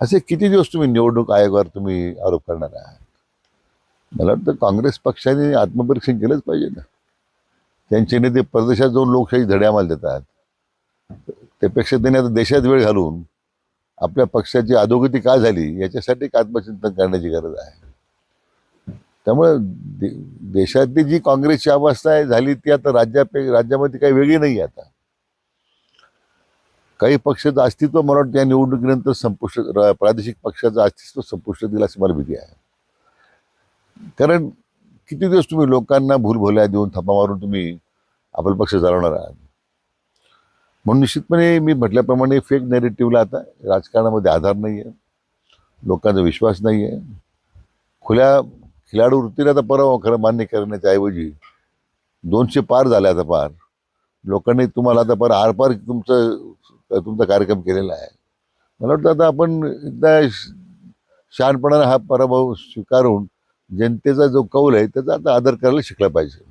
असे किती दिवस तुम्ही निवडणूक आयोगावर तुम्ही आरोप करणार आहात? मला वाटतं काँग्रेस पक्षाने आत्मपरीक्षण केलंच पाहिजे ना. त्यांचे नेते परदेशात जाऊन लोकशाही धडे आम्हाला देतात. त्यापेक्षा त्यांनी आता देशात वेळ घालून आपल्या पक्षाची अधोगती का झाली याच्यासाठी एक आत्मचिंतन करण्याची गरज आहे. त्यामुळे दे देशातली जी काँग्रेसची अवस्था आहे झाली ती आता राज्यापे राज्यामध्ये काही वेगळी नाही आहे आता. काही पक्षाचं अस्तित्व मला वाटतं या निवडणुकीनंतर संपुष्ट प्रादेशिक पक्षाचं अस्तित्व संपुष्ट दिलं अशी मला भीती आहे. कारण किती दिवस तुम्ही लोकांना भूलभोल्या देऊन थप्पा मारून तुम्ही आपला पक्ष चालवणार आहात? म्हणून निश्चितपणे मी म्हटल्याप्रमाणे फेक नेरेटिव्हला आता राजकारणामध्ये आधार नाही आहे लोकांचा विश्वास नाही आहे खुल्या खिलाडू वृत्तीला आता परवा खरं मान्य करण्याच्या ऐवजी दोनशे पार झाले आता पार. लोकांनी तुम्हाला आता पार आरपार तुमचं तुमचा कार्यक्रम केलेला आहे. मला वाटतं आता आपण एकदा श- शहाणपणाने हा पराभव स्वीकारून जनतेचा जो कौल आहे त्याचा आता आदर करायला शिकला पाहिजे.